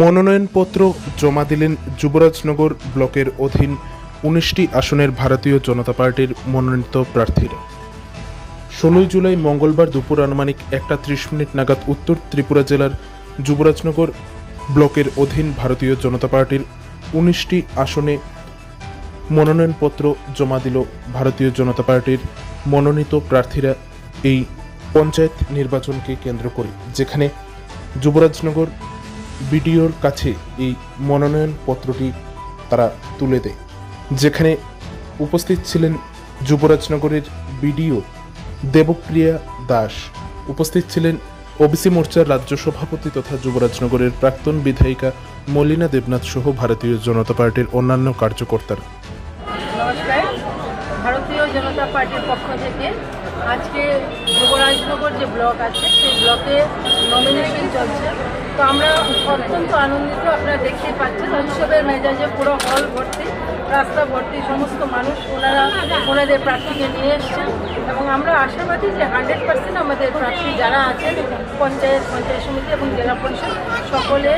মনোনয়নপত্র জমা দিলেন যুবরাজনগর ব্লকের অধীন উনিশটি আসনের ভারতীয় জনতা পার্টির মনোনীত প্রার্থীরা। ষোলোই জুলাই মঙ্গলবার দুপুর আনুমানিক একটা ত্রিশ মিনিট নাগাদ উত্তর ত্রিপুরা জেলার যুবরাজনগর ব্লকের অধীন ভারতীয় জনতা পার্টির উনিশটি আসনে মনোনয়নপত্র জমা দিল ভারতীয় জনতা পার্টির মনোনীত প্রার্থীরা। এই পঞ্চায়েত নির্বাচনকে কেন্দ্র করে, যেখানে যুবরাজনগর বিডিওর কাছে এই মনোনয়নপত্রটি তারা তুলে দেয়। যেখানে উপস্থিত ছিলেন যুবরাজনগরের বিডিও দেবপ্রিয়া দাস, উপস্থিত ছিলেন ওবিসি মোর্চার রাজ্য সভাপতি তথা যুবরাজনগরের প্রাক্তন বিধায়িকা মলিনা দেবনাথ সহ ভারতীয় জনতা পার্টির অন্যান্য কার্যকর্তারা। ভারতীয় জনতা পার্টির পক্ষ থেকে আজকে যুবরাজনগর যে ব্লক আছে, সেই ব্লকে নমিনেশন চলছে। তো আমরা অত্যন্ত আনন্দিত আপনারা দেখতেই পাচ্ছেন। উৎসবের মেজাজে পুরো হল ভর্তি, রাস্তা ভর্তি, সমস্ত মানুষ ওনারা ওনাদের প্রার্থীকে নিয়ে এসছেন এবং আমরা আশাবাদী যে হান্ড্রেড পার্সেন্ট আমাদের প্রার্থী যারা আছেন, পঞ্চায়েত পঞ্চায়েত সমিতি এবং জেলা পরিষদ, সকলে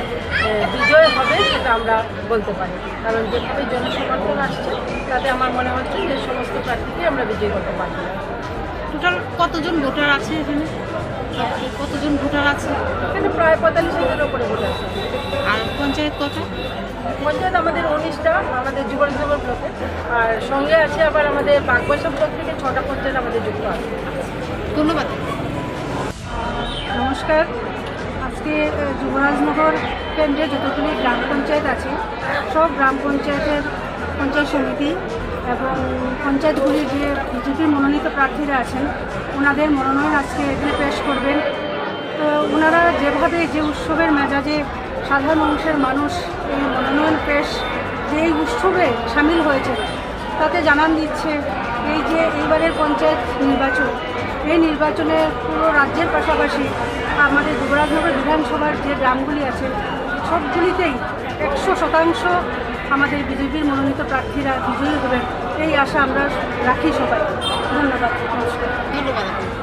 বিজয় হবে সেটা আমরা বলতে পারি। কারণ যেভাবে জনসমর্থন আসছে, তাতে আমার মনে হচ্ছে যে সমস্ত প্রার্থীকে আমরা বিজয়ী করতে পারব। টোটাল কতজন ভোটার আছে এখানে? কতজন ভোটার আছে? এখানে প্রায় পঁয়তাল্লিশ হাজারের উপরে ভোট আছে। আর পঞ্চায়েত কত পঞ্চায়েত আমাদের উনিশটা আমাদের যুবরাজনগর ব্লকে। আর সঙ্গে আছে আবার আমাদের বাগবাসা ব্লক থেকে ছটা পঞ্চায়েত আমাদের যুক্ত আছে। ধন্যবাদ। নমস্কার। আজকে যুবরাজনগর কেন্দ্রে যতগুলি গ্রাম পঞ্চায়েত আছে সব গ্রাম পঞ্চায়েতের পঞ্চায়েত সমিতি এবং পঞ্চায়েতগুলির যে বিজেপির মনোনীত প্রার্থীরা আছেন। ওনাদের মনোনয়ন আজকে এখানে পেশ করবেন। তো ওনারা যেভাবে যে উৎসবের মেজাজে সাধারণ অংশের মানুষ এই মনোনয়ন পেশ যে এই উৎসবে সামিল হয়েছে তাতে জানান দিচ্ছে এই যে এইবারের পঞ্চায়েত নির্বাচন। এই নির্বাচনে পুরো রাজ্যের পাশাপাশি আমাদের যুবরাজনগর বিধানসভার যে গ্রামগুলি আছে, সবগুলিতেই একশো শতাংশ আমাদের বিজেপির মনোনীত প্রার্থীরা বিজয়ী হবেন। এই আশা আমরা রাখি সবাই ধন্যবাদ। নমস্কার। ধন্যবাদ।